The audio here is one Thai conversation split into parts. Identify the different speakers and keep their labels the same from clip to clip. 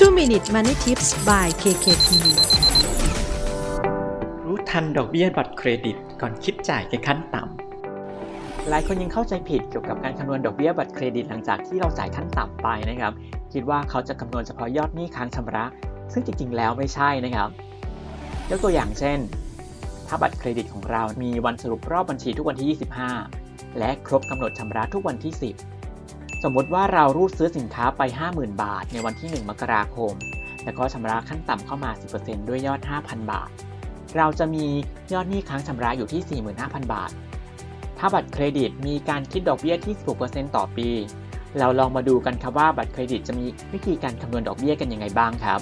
Speaker 1: 2 Minute Money Tips by KKP
Speaker 2: รู้ทันดอกเบี้ยบัตรเครดิตก่อนคิดจ่ายในขั้นต่ำ หลายคนยังเข้าใจผิดเกี่ยวกับการคำนวณดอกเบี้ยบัตรเครดิตหลังจากที่เราจ่ายขั้นต่ำไปนะครับ คิดว่าเขาจะคำนวณเฉพาะยอดหนี้ค้างชำระ ซึ่งจริงๆ แล้วไม่ใช่นะครับ ยกตัวอย่างเช่น ถ้าบัตรเครดิตของเรามีวันสรุปรอบบัญชีทุกวันที่ 25 และครบกำหนดชำระทุกวันที่ 10 สมมติว่าเรารูดซื้อสินค้าไป 50,000 บาท ในวันที่ 1 มกราคม แล้วก็ชำระขั้นต่ำเข้ามา 10%ด้วยยอด 5,000 บาท เราจะมียอดหนี้ค้างชำระอยู่ที่ 45,000 บาท ถ้าบัตรเครดิตมีการคิดดอกเบี้ยที่ 16%ต่อปี เราลองมาดูกันครับว่าบัตรเครดิตจะมีวิธีการคำนวณดอกเบี้ยกันยังไงบ้างครับ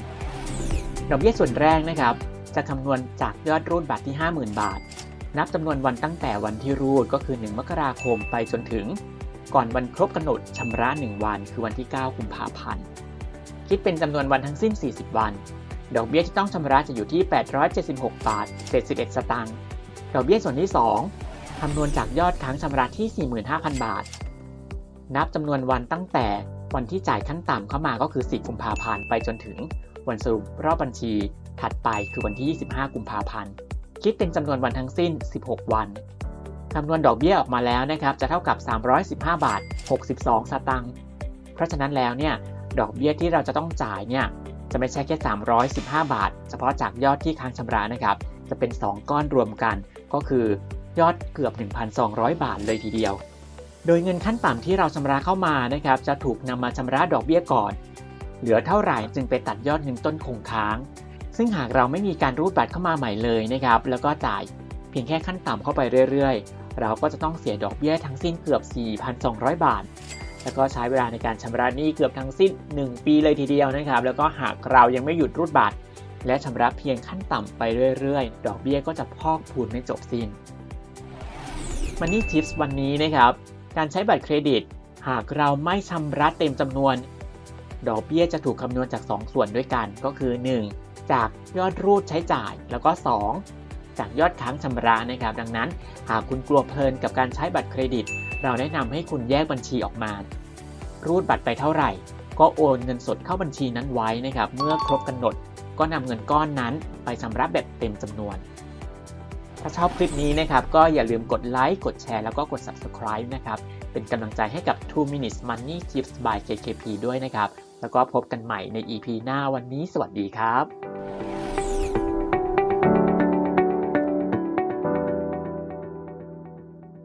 Speaker 2: ดอกเบี้ยส่วนแรกนะครับ จะคำนวณจากยอดรูดบัตรที่ 50,000 บาท นับจำนวนวันตั้งแต่วันที่รูดก็คือ 1 มกราคมไปจนถึง ก่อนวันครบกำหนดชำระ 1 วันคือวันที่ 9 กุมภาพันธ์ คิดเป็นจำนวนวันทั้งสิ้น 40 วัน ดอกเบี้ยที่ต้องชำระจะอยู่ที่ 876 บาท71สตางค์ ดอกเบี้ยส่วนที่ 2 คำนวณจากยอดค้างชำระที่ 45,000 บาท นับจำนวนวันตั้งแต่วันที่จ่ายขั้นต่ำเข้ามาก็คือ 4 กุมภาพันธ์ไปจนถึงวันสรุปรอบบัญชีถัดไปคือวันที่ 25 กุมภาพันธ์ คิดเป็นจำนวนวันทั้งสิ้น 16 วัน คำนวณดอกเบี้ยออกมาแล้วนะครับจะเท่ากับ 315 บาท 62 สตางค์ เพราะฉะนั้นแล้วเนี่ยดอกเบี้ยที่เราจะต้องจ่ายเนี่ยจะไม่ใช่แค่ 315 บาท เฉพาะจากยอดที่ค้างชำระนะครับ จะเป็น 2 ก้อนรวมกัน ก็คือยอดเกือบ 1,200 บาทเลยทีเดียว โดยเงินขั้นต่ำที่เราชำระเข้ามานะครับจะถูกนำมาชำระดอกเบี้ยก่อน เหลือเท่าไหร่จึงไปตัดยอดเงินต้นคงค้าง ซึ่งหากเราไม่มีการรูดบัตรเข้ามาใหม่เลยนะครับแล้วก็จ่าย พียงแค่ขั้นต่ำเข้าไปเรื่อยๆ เราก็จะต้องเสียดอกเบี้ยทั้งสิ้นเกือบ 4,200 บาท แล้วก็ใช้เวลาในการชำระหนี้เกือบทั้งสิ้น 1 ปีเลยทีเดียวนะครับ แล้วก็หากเรายังไม่หยุดรูดบัตรและชำระเพียงขั้นต่ำไปเรื่อยๆ ดอกเบี้ยก็จะพอกพูนไม่จบสิ้น Money Tips วันนี้นะครับ การใช้บัตรเครดิต หากเราไม่ชำระเต็มจำนวน ดอกเบี้ยจะถูกคำนวณจาก 2 ส่วนด้วยกันก็คือ 1. จากยอดรูดใช้จ่าย แล้วก็ 2. จากยอดค้างชำระนะครับ ดังนั้นหากคุณกลัวเพลินกับการใช้บัตรเครดิต เราแนะนำให้คุณแยกบัญชีออกมา รูดบัตรไปเท่าไหร่ ก็โอนเงินสดเข้าบัญชีนั้นไว้นะครับ เมื่อครบกำหนด ก็นำเงินก้อนนั้นไปชำระแบบเต็มจำนวน ถ้าชอบคลิปนี้นะครับ ก็อย่าลืมกดไลค์ กดแชร์ แล้วก็กด subscribe นะครับ เป็นกำลังใจให้กับ 2 minutes money tips by KKP ด้วยนะครับ แล้วก็พบกันใหม่ใน EP หน้าวันนี้ สวัสดีครับ